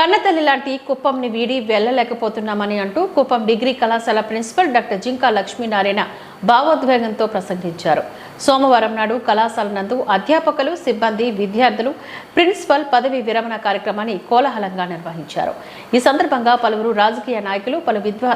కన్నతల్లి లాంటి కుప్పంని వీడి వెళ్ళలేకపోతున్నామని అంటూ కుప్పం డిగ్రీ కళాశాల ప్రిన్సిపల్ డాక్టర్ జింకా లక్ష్మీనారాయణ భావోద్వేగంతో ప్రసంగించారు. సోమవారం నాడు కళాశాల నందు అధ్యాపకులు సిబ్బంది విద్యార్థులు ప్రిన్సిపల్ పదవి విరమణ కార్యక్రమాన్ని కోలాహలంగా నిర్వహించారు. ఈ సందర్భంగా పలువురు రాజకీయ నాయకులు పలు విద్వా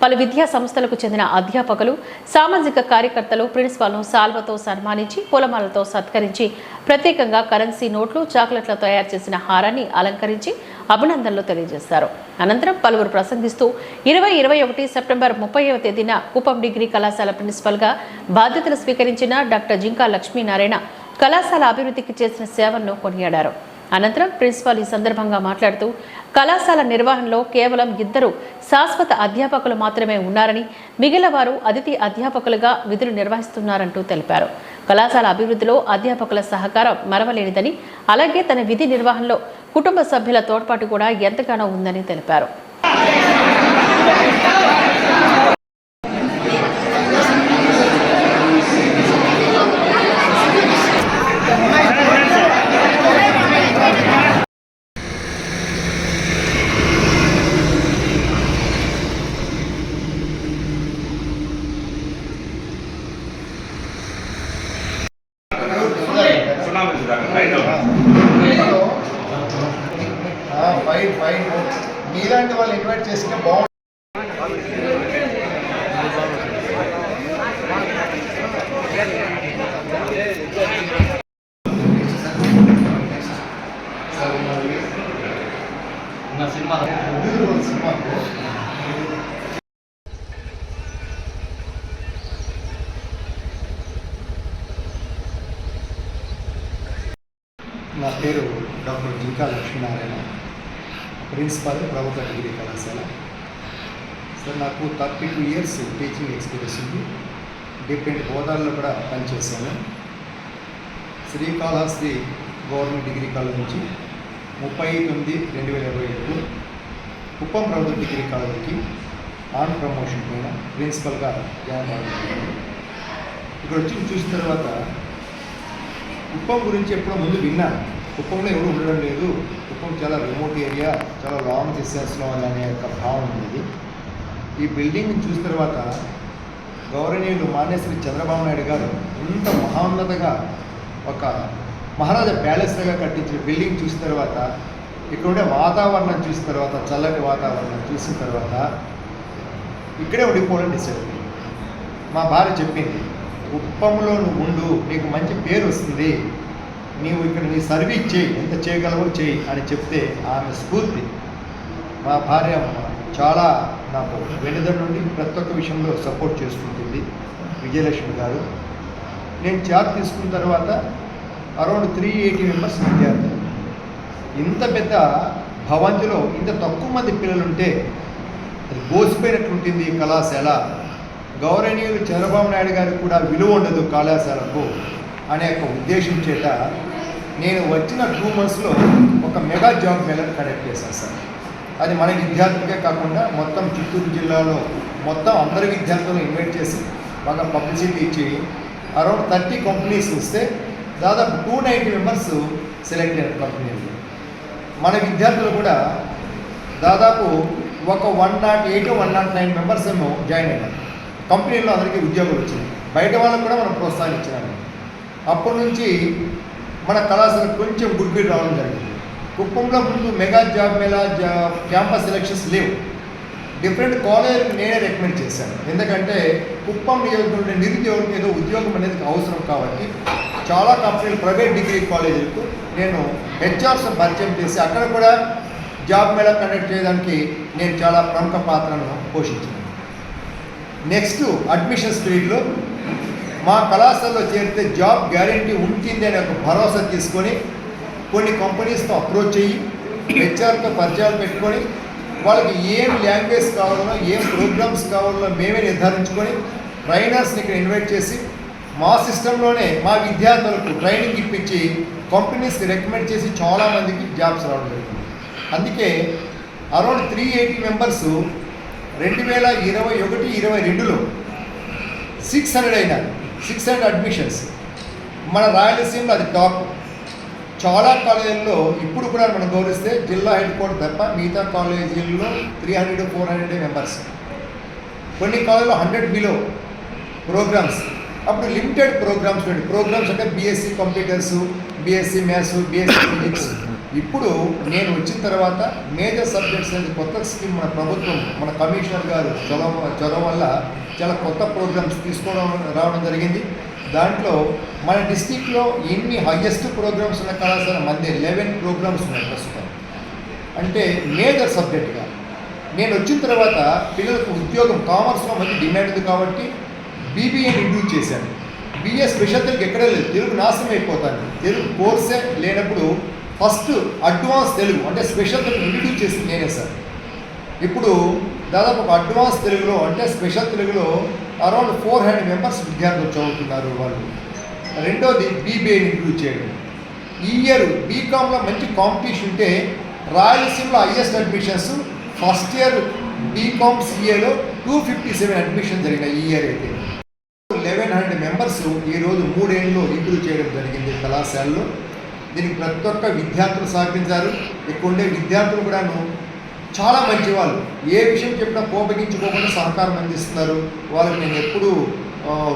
పలు విద్యా సంస్థలకు చెందిన అధ్యాపకులు సామాజిక కార్యకర్తలు ప్రిన్సిపాల్ను సాల్వతో సన్మానించి పూలమాలతో సత్కరించి ప్రత్యేకంగా కరెన్సీ నోట్లు చాక్లెట్ల తయారు చేసిన హారాన్ని అలంకరించి అభినందనలు తెలియజేశారు. అనంతరం పలువురు ప్రసంగిస్తూ ఇరవై ఇరవై ఒకటి సెప్టెంబర్ ముప్పైవ తేదీన కుప్పం డిగ్రీ కళాశాల ప్రిన్సిపల్గా బాధ్యతలు స్వీకరించిన డాక్టర్ జింకా లక్ష్మీనారాయణ కళాశాల అభివృద్ధికి చేసిన సేవలను కొనియాడారు. అనంతరం ప్రిన్సిపాల్ ఈ సందర్భంగా మాట్లాడుతూ కళాశాల నిర్వహణలో కేవలం ఇద్దరు శాశ్వత అధ్యాపకులు మాత్రమే ఉన్నారని మిగిలిన వారు అతిథి అధ్యాపకులుగా విధులు నిర్వహిస్తున్నారంటూ తెలిపారు. కళాశాల అభివృద్ధిలో అధ్యాపకుల సహకారం మరవలేనిదని అలాగే తన విధి నిర్వహణలో కుటుంబ సభ్యుల తోడ్పాటు కూడా ఎంతగానో ఉందని తెలిపారు. Sunami Sudhakar right fine fine. మీలాంటి వాళ్ళు ఇన్వైట్ చేస్తే బాగుంటుంది సినిమాకు నా పేరు డాక్టర్ లక్ష్మీనారాయణ ప్రిన్సిపాల్ ప్రభుత్వ డిగ్రీ కళాశాల. సార్ నాకు thirty two years teaching experience ఉంది. డిఫరెంట్ హోదాల్లో కూడా పనిచేశాను. శ్రీకాళహస్తి గవర్నమెంట్ డిగ్రీ కాలేజ్ నుంచి ముప్పై తొమ్మిది రెండు వేల ఇరవై ఏడులో కుప్పం ప్రభుత్వ డిగ్రీ కాలేజీకి ఆన్ ప్రమోషన్ పైన ప్రిన్సిపల్గా జాయిన్ అవ్వడం ఇక్కడ వచ్చి చూసిన తర్వాత కుప్పం గురించి ఎప్పుడో ముందు విన్నాను. కుప్పంలో ఎవరు ఉండడం లేదు. కుప్పం చాలా రిమోట్ ఏరియా చాలా లాంగ్ డిస్టెన్స్లో అనే యొక్క భావం ఉంది ఈ బిల్డింగ్ చూసిన తర్వాత గౌరవనీయులు మాన్యశ్రీ చంద్రబాబు నాయుడు గారు ఇంత మహోన్నతగా ఒక మహారాజా ప్యాలెస్గా కట్టించిన బిల్డింగ్ చూసిన తర్వాత ఇక్కడ ఉండే వాతావరణం చూసిన తర్వాత చల్లటి వాతావరణం చూసిన తర్వాత ఇక్కడే ఉండిపోవడం డిసైడ్ మా భార్య చెప్పింది కుప్పంలో నువ్వు ఉండు నీకు మంచి పేరు వస్తుంది. నీవు ఇక్కడ నీ సర్వీస్ చేయి ఎంత చేయగలవో చేయి అని చెప్తే ఆమె స్ఫూర్తి. మా భార్య చాలా నాకు వెనుదల నుండి ప్రతి ఒక్క విషయంలో సపోర్ట్ చేసుకుంటుంది విజయలక్ష్మి గారు. నేను చార్జ్ తీసుకున్న తర్వాత అరౌండ్ త్రీ ఎయిటీ మెంబర్స్ విద్యార్థులు ఇంత పెద్ద భవంతిలో ఇంత తక్కువ మంది పిల్లలు ఉంటే అది బోసిపోయినట్లుంటుంది ఈ కళాశాల. గౌరవనీయులు చంద్రబాబు నాయుడు గారికి కూడా విలువ ఉండదు కళాశాలకు. అనే ఒక ఉద్దేశం చేత నేను వచ్చిన టూ మంత్స్లో ఒక మెగా జాబ్ మేళను కండక్ట్ చేశాను సార్. అది మన విద్యార్థులకే కాకుండా మొత్తం చిత్తూరు జిల్లాలో మొత్తం అందరి విద్యార్థులను ఇన్వైట్ చేసి బాగా పబ్లిసిటీ ఇచ్చి అరౌండ్ థర్టీ కంపెనీస్ వస్తే దాదాపు టూ నైంటీ మెంబర్స్ సెలెక్ట్ అయిన కంపెనీలు మన విద్యార్థులు కూడా దాదాపు ఒక one nought eight one nought nine members ఏమో జాయిన్ అయ్యారు కంపెనీలో అందరికీ ఉద్యోగాలు వచ్చింది బయట వాళ్ళకు కూడా మనం ప్రోత్సహించినాము అప్పటి నుంచి మన కళాశాలకు కొంచెం గుడ్ బిల్ రావడం జరిగింది. కుప్పంలో ముందు మెగా జాబ్ మేళా జా క్యాంపస్ సెలక్షన్స్ లేవు. డిఫరెంట్ కాలేజ్ నేనే రికమెండ్ చేశాను. ఎందుకంటే కుప్పం నియోజకవర్గం నిరుద్యోగం ఏదో ఉద్యోగం అనేది అవసరం కాబట్టి చాలా కంపెనీలు ప్రైవేట్ డిగ్రీ కాలేజీలకు నేను హెచ్ఆర్స్ పరిచయం చేసి అక్కడ కూడా జాబ్ మేళా కండక్ట్ చేయడానికి నేను చాలా ప్రముఖ పాత్రను పోషించాను. నెక్స్ట్ అడ్మిషన్ స్పీడ్లో మా కళాశాలలో చేరితే జాబ్ గ్యారంటీ ఉంటుంది అనే ఒక భరోసా తీసుకొని కొన్ని కంపెనీస్తో అప్రోచ్ అయ్యి హెచ్ఆర్తో పరిచయాలు పెట్టుకొని వాళ్ళకి ఏం లాంగ్వేజ్ కావాలనో ఏం ప్రోగ్రామ్స్ కావాలనో మేమే నిర్ధారించుకొని ట్రైనర్స్ని ఇక్కడ ఇన్వైట్ చేసి మా సిస్టంలోనే మా విద్యార్థులకు ట్రైనింగ్ ఇప్పించి కంపెనీస్కి రికమెండ్ చేసి చాలామందికి జాబ్స్ రావడం జరిగింది. అందుకే అరౌండ్ త్రీ ఎయిటీ మెంబర్స్ రెండు వేల ఇరవై ఒకటి ఇరవై రెండులో సిక్స్ హండ్రెడ్ అయినారు. Six hundred admissions. మన రాయలసీమలో అది టాప్ చాలా కాలేజీల్లో ఇప్పుడు కూడా మనం గౌరవిస్తే జిల్లా హెడ్ క్వార్టర్ తప్ప మిగతా కాలేజీల్లో three hundred four hundred members కొన్ని కాలేజీలో హండ్రెడ్ బిలో ప్రోగ్రామ్స్ అప్పుడు లిమిటెడ్ ప్రోగ్రామ్స్ ఉండే ప్రోగ్రామ్స్ అంటే BSc computers BSc maths BSc physics ఇప్పుడు నేను వచ్చిన తర్వాత మేజర్ సబ్జెక్ట్స్ అనేది కొత్త స్కీమ్ మన ప్రభుత్వం మన కమిషనర్ గారు చొరవ చొరవ వల్ల చాలా కొత్త ప్రోగ్రామ్స్ తీసుకోవడం రావడం జరిగింది. దాంట్లో మన డిస్టిక్లో ఎన్ని హయ్యెస్ట్ ప్రోగ్రామ్స్ ఉన్న కళాశాల మంది లెవెన్ ప్రోగ్రామ్స్ ఉన్నాయి ప్రస్తుతం. అంటే మేజర్ సబ్జెక్ట్గా. నేను వచ్చిన తర్వాత పిల్లలకు ఉద్యోగం కామర్స్లో మంచి డిమాండ్ ఉంది కాబట్టి బీబీఏ ఇంట్రూవ్ చేశాను. బీఏ స్పెషల్ తెలుగు ఎక్కడే లేదు. తెలుగు నాశనం అయిపోతాను తెలుగు కోర్సే లేనప్పుడు ఫస్ట్ అడ్వాన్స్ తెలుగు అంటే స్పెషల్ తెలుగు ఇంట్రడ్యూస్ చేసింది నేనే సార్ ఇప్పుడు దాదాపు ఒక అడ్వాన్స్ తెలుగులో అంటే స్పెషల్ తెలుగులో అరౌండ్ ఫోర్ హండ్రెడ్ మెంబర్స్ విద్యార్థులు చదువుతున్నారు వాళ్ళు. రెండోది బీబీఏని ఇంక్లూడ్ చేయడం. ఈ ఇయర్ బీకామ్లో మంచి కాంపిటీషన్ ఉంటే రాయలసీమలో highest admissions first year BCom సిఏలో two fifty seven admission జరిగినాయి ఈ ఇయర్ అయితే. లెవెన్ హండ్రెడ్ మెంబర్స్ ఈరోజు మూడేళ్ళలో ఇంప్రూవ్ చేయడం జరిగింది కళాశాలలో. దీనికి ప్రతి ఒక్క విద్యార్థులు సహకరించారు. ఇక్కడ ఉండే విద్యార్థులు కూడాను చాలా మంచి వాళ్ళు. ఏ విషయం చెప్పినా కోపగించుకోకుండా సహకారం అందిస్తున్నారు. వాళ్ళకి నేను ఎప్పుడూ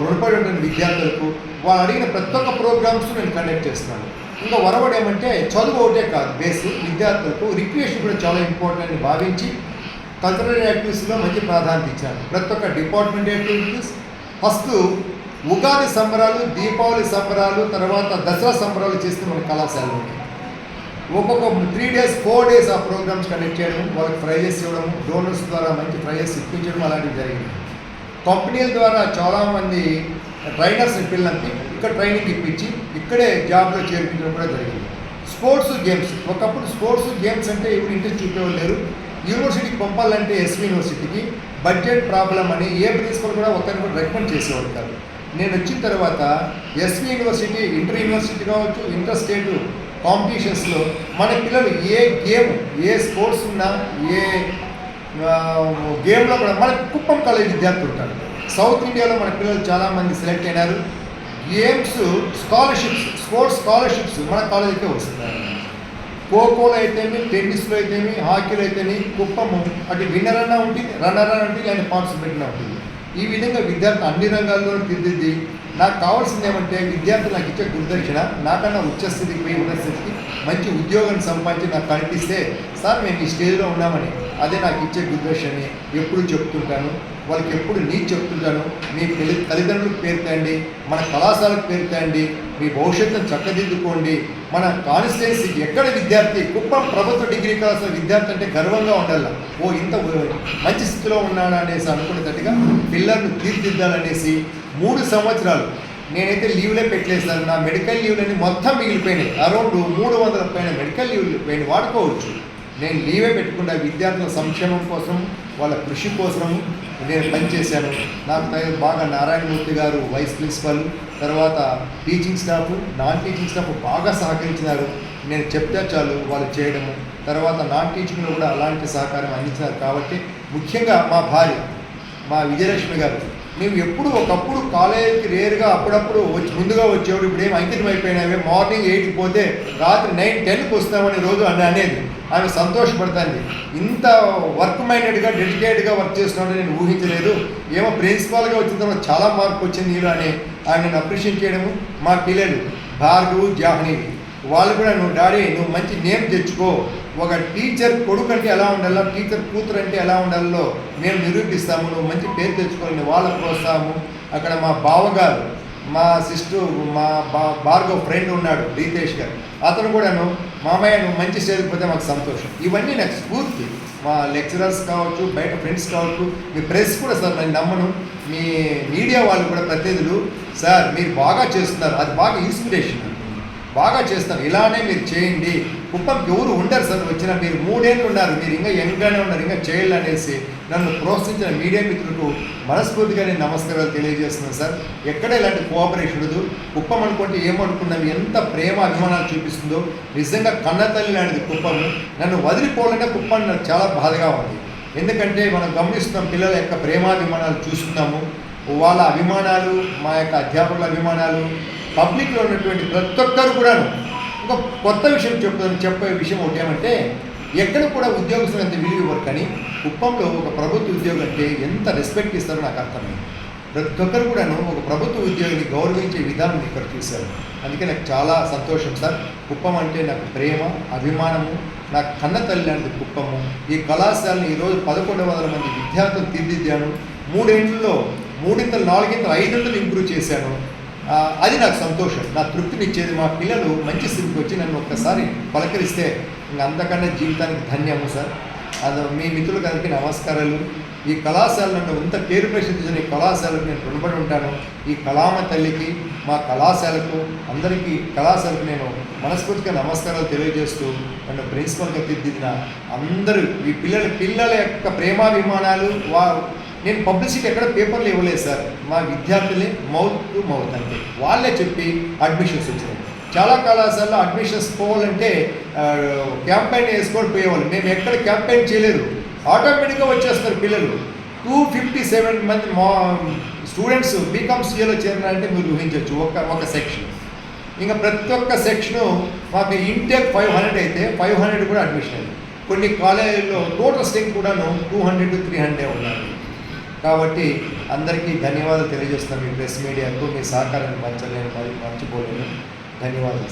రుణపడి ఉంటాను విద్యార్థులకు వాళ్ళు అడిగిన ప్రతి ఒక్క ప్రోగ్రామ్స్ నేను కండక్ట్ చేస్తున్నాను. ఇంకా వరవడు ఏమంటే చదువు ఒకటే కాదు బేస్ విద్యార్థులకు రిక్రియేషన్ కూడా చాలా ఇంపార్టెంట్ అని భావించి కల్చరల్ యాక్టివిటీస్లో మంచి ప్రాధాన్యత ఇచ్చాను. ప్రతి ఒక్క డిపార్ట్మెంట్ యాక్టివిటీస్ ఫస్ట్ ఉగాది సంబరాలు దీపావళి సంబరాలు తర్వాత దసరా సంబరాలు చేస్తే మన కళాశాలలో ఒక్కొక్క త్రీ డేస్ ఫోర్ డేస్ ఆ ప్రోగ్రామ్స్ కండక్ట్ చేయడం వాళ్ళకి ప్రైజెస్ ఇవ్వడం డోనర్స్ ద్వారా మంచి ప్రైజెస్ ఇప్పించడం అలాంటివి జరిగింది. కంపెనీల ద్వారా చాలామంది ట్రైనర్స్ పిల్లలకి ఇక్కడ ట్రైనింగ్ ఇప్పించి ఇక్కడే జాబ్లో చేర్పించడం కూడా జరిగింది. స్పోర్ట్స్ గేమ్స్ ఒకప్పుడు స్పోర్ట్స్ గేమ్స్ అంటే ఇప్పుడు ఇంట్రెస్ట్ చూపేవాళ్ళు లేరు. యూనివర్సిటీకి పంపాలంటే ఎస్వి యూనివర్సిటీకి బడ్జెట్ ప్రాబ్లం అని ఏ ప్రిన్సిపల్ కూడా ఒకరిని కూడా రికమెండ్ చేసేవాడు కాదు. నేను వచ్చిన తర్వాత ఎస్వి యూనివర్సిటీ ఇంటర్ యూనివర్సిటీ కావచ్చు ఇంటర్ స్టేట్ కాంపిటీషన్స్లో మన పిల్లలు ఏ గేమ్ ఏ స్పోర్ట్స్ ఉన్నా ఏ గేమ్లో కూడా మన కుప్పం కాలేజ్ విద్యార్థులు ఉంటారు. సౌత్ ఇండియాలో మన పిల్లలు చాలామంది సెలెక్ట్ అయినారు. గేమ్స్ స్కాలర్షిప్స్ స్పోర్ట్స్ స్కాలర్షిప్స్ మన కాలేజీకే వస్తున్నారు ఖోఖోలో అయితేమి టెన్నిస్లో అయితేమి హాకీలో అయితేమి కుప్పము అటు విన్నర్ అన్నా ఉంటుంది రన్నర్ అన్న ఉంటుంది అండ్ పార్టిసిపేట్ ఉంటుంది. ఈ విధంగా విద్యార్థులు అన్ని రంగాల్లో తీర్చిదిద్ది నాకు కావాల్సింది ఏమంటే విద్యార్థులు నాకు ఇచ్చే గురుదక్షిణ నాకన్నా ఉచ్చస్థితికి పోయి ఉన్న స్థితికి మంచి ఉద్యోగాన్ని సంపాదించి నాకు కనిపిస్తే సార్ మేము ఈ స్టేజ్లో ఉన్నామని అదే నాకు ఇచ్చే గురుదక్షిణని ఎప్పుడు చెప్తుంటాను. వాళ్ళకి ఎప్పుడు నేను చెప్తుంటాను. మీ తల్లి తల్లిదండ్రులకు పేరుతండి మన కళాశాలకు పేరుతండి మీ భవిష్యత్తును చక్కదిద్దుకోండి. మన కాన్స్టిట్యున్సీకి ఎక్కడ విద్యార్థి కుప్పం ప్రభుత్వ డిగ్రీ కళాశాల విద్యార్థి అంటే గర్వంగా ఉండాలి. ఓ ఇంత మంచి స్థితిలో ఉన్నాడు అనేసి అనుకునేటట్టుగా పిల్లలను తీర్చిదిద్దాలనేసి మూడు సంవత్సరాలు నేనైతే లీవ్లే పెట్టలేదు సార్. నా మెడికల్ లీవ్లన్నీ మొత్తం మిగిలిపోయినాయి. అరౌండ్ మూడు వందల పైన మెడికల్ లీవ్లు పోయిన వాడుకోవచ్చు. నేను లీవే పెట్టుకున్న విద్యార్థుల సంక్షేమం కోసం వాళ్ళ కృషి కోసం నేను పనిచేశాను. నాకు తగిన బాగా నారాయణమూర్తి గారు వైస్ ప్రిన్సిపల్ తర్వాత teaching staff non teaching staff బాగా సహకరించినారు. నేను చెప్తే చాలు వాళ్ళు చేయడము. తర్వాత నాన్ టీచింగ్లో కూడా అలాంటి సహకారం అందించినారు. కాబట్టి ముఖ్యంగా మా భార్య మా విజయలక్ష్మి గారు మేము ఎప్పుడు ఒకప్పుడు కాలేజీకి రేరుగా అప్పుడప్పుడు వచ్చి ముందుగా వచ్చేవాడు. ఇప్పుడు ఏం అంకితం అయిపోయినావే మార్నింగ్ ఎయిట్కి పోతే రాత్రి నైన్ టెన్కి వస్తామని రోజు అని అనేది ఆమె సంతోషపడుతుంది. ఇంత వర్క్ మైండెడ్గా డెడికేటెడ్గా వర్క్ చేస్తున్నాడని నేను ఊహించలేదు. ఏమో ప్రిన్సిపాల్గా వచ్చిన తర్వాత చాలా మార్పు వచ్చింది నీలో అని ఆమెను అప్రిషియేట్ చేయడము మా పిల్లలు భార్గవు జాహ్నవి. వాళ్ళు కూడా నువ్వు డాడీ నువ్వు మంచి నేమ్ తెచ్చుకో. ఒక టీచర్ కొడుకు అంటే ఎలా ఉండాలో టీచర్ కూతురు అంటే ఎలా ఉండాలో మేము నిరూపిస్తాము. నువ్వు మంచి పేరు తెచ్చుకోవాలని వాళ్ళకు వస్తాము అక్కడ మా బావగారు మా సిస్టర్ మా బా భార్గవ్ ఫ్రెండ్ ఉన్నాడు రీతేష్ గారు. అతను కూడాను మామయ్య నువ్వు మంచి స్టేజ్కి పోతే మాకు సంతోషం. ఇవన్నీ నాకు స్ఫూర్తి. మా లెక్చరర్స్ కావచ్చు బయట ఫ్రెండ్స్ కావచ్చు మీ ప్రెస్ కూడా సార్ నేను నమ్మను. మీ మీడియా వాళ్ళు కూడా ప్రతినిధులు సార్ మీరు బాగా చేస్తున్నారు. అది బాగా ఇన్స్పిరేషన్. బాగా చేస్తారు. ఇలానే మీరు చేయండి. కుప్పంకి ఎవరు ఉండరు సార్. వచ్చిన మీరు మూడేళ్ళు ఉన్నారు. మీరు ఇంకా యంగ్గానే ఉన్నారు. ఇంకా చేయాలి అనేసి నన్ను ప్రోత్సహించిన మీడియా మిత్రులకు మనస్ఫూర్తిగా నేను నమస్కారాలు తెలియజేస్తున్నాను సార్. ఎక్కడ ఇలాంటి కోఆపరేషన్ ఉండదు. కుప్పం అనుకుంటే ఏమనుకున్నాం ఎంత ప్రేమ అభిమానాలు చూపిస్తుందో. నిజంగా కన్న తల్లి లాంటిది కుప్పము నన్ను వదిలిపోవాలంటే కుప్పం నాకు చాలా బాధగా ఉంది. ఎందుకంటే మనం గమనిస్తున్నాం పిల్లల యొక్క ప్రేమాభిమానాలు చూస్తున్నాము. వాళ్ళ అభిమానాలు మా యొక్క అధ్యాపకుల అభిమానాలు పబ్లిక్లో ఉన్నటువంటి ప్రతి ఒక్కరు కూడాను. ఒక కొత్త విషయం చెప్తాను చెప్పే విషయం ఒకటి ఏమంటే ఎక్కడ కూడా ఉద్యోగస్తులు ఎంత విలువ ఇవ్వరు కానీ కుప్పంలో ఒక ప్రభుత్వ ఉద్యోగం అంటే ఎంత రెస్పెక్ట్ ఇస్తారో నాకు అర్థమైంది. ప్రతి ఒక్కరు కూడాను ఒక ప్రభుత్వ ఉద్యోగిని గౌరవించే విధానం ఇక్కడ చూశారు. అందుకే నాకు చాలా సంతోషం సార్. కుప్పం అంటే నాకు ప్రేమ అభిమానము నాకు కన్న తల్లి కుప్పము. ఈ కళాశాలని ఈరోజు పదకొండు వందల మంది విద్యార్థులు తీర్దిద్దాను మూడేళ్ళలో మూడింతలు నాలుగింతలు ఐదింతలు ఇంప్రూవ్ చేశాను. అది నాకు సంతోషం. నా తృప్తినిచ్చేది మా పిల్లలు మంచి స్థితికి వచ్చి నన్ను ఒక్కసారి పలకరిస్తే ఇంక అంతకన్నా జీవితానికి ధన్యము సార్. అది మీ మిత్రులకు అందరికీ నమస్కారాలు. ఈ కళాశాల నన్ను ఇంత పేరు ప్రసిద్ధించిన ఈ కళాశాలకు నేను రుణపడి ఉంటాను. ఈ కళామ తల్లికి మా కళాశాలకు అందరికీ కళాశాలకు నేను మనస్ఫూర్తిగా నమస్కారాలు తెలియజేస్తూ నన్ను ప్రిన్సిపల్గా తీర్చిదిన అందరూ ఈ పిల్లల పిల్లల యొక్క ప్రేమాభిమానాలు వా నేను పబ్లిసిటీ ఎక్కడ పేపర్లు ఇవ్వలేదు సార్ మా విద్యార్థులే మౌత్ టు మౌత్ అంటే వాళ్ళే చెప్పి అడ్మిషన్స్ వచ్చినాయి చాలా కళాశాలలో అడ్మిషన్స్ పోవాలంటే క్యాంపెయిన్ వేసుకొని పోయేవాళ్ళు. మేము ఎక్కడ క్యాంపెయిన్ చేయలేదు. ఆటోమేటిక్గా వచ్చేస్తారు పిల్లలు. టూ ఫిఫ్టీ సెవెన్ మంది మా స్టూడెంట్స్ బీకామ్ సీఏలో చేరినారంటే మీరు ఊహించవచ్చు. ఒక ఒక సెక్షన్ ఇంకా ప్రతి ఒక్క సెక్షను మాకు ఇంటేక్ ఫైవ్ హండ్రెడ్ అయితే ఫైవ్ హండ్రెడ్ కూడా అడ్మిషన్ అయింది కొన్ని కాలేజీల్లో టోటల్ స్టేక్ కూడాను టూ హండ్రెడ్ త్రీ హండ్రెడ్ ఉన్నారు. కాబట్టి అందరికీ ధన్యవాదాలు తెలియజేస్తున్నాం మీ ప్రెస్ మీడియాకు. మీ సహకారాన్ని పంచలేను మరి మర్చిపోలేను. ధన్యవాదాలు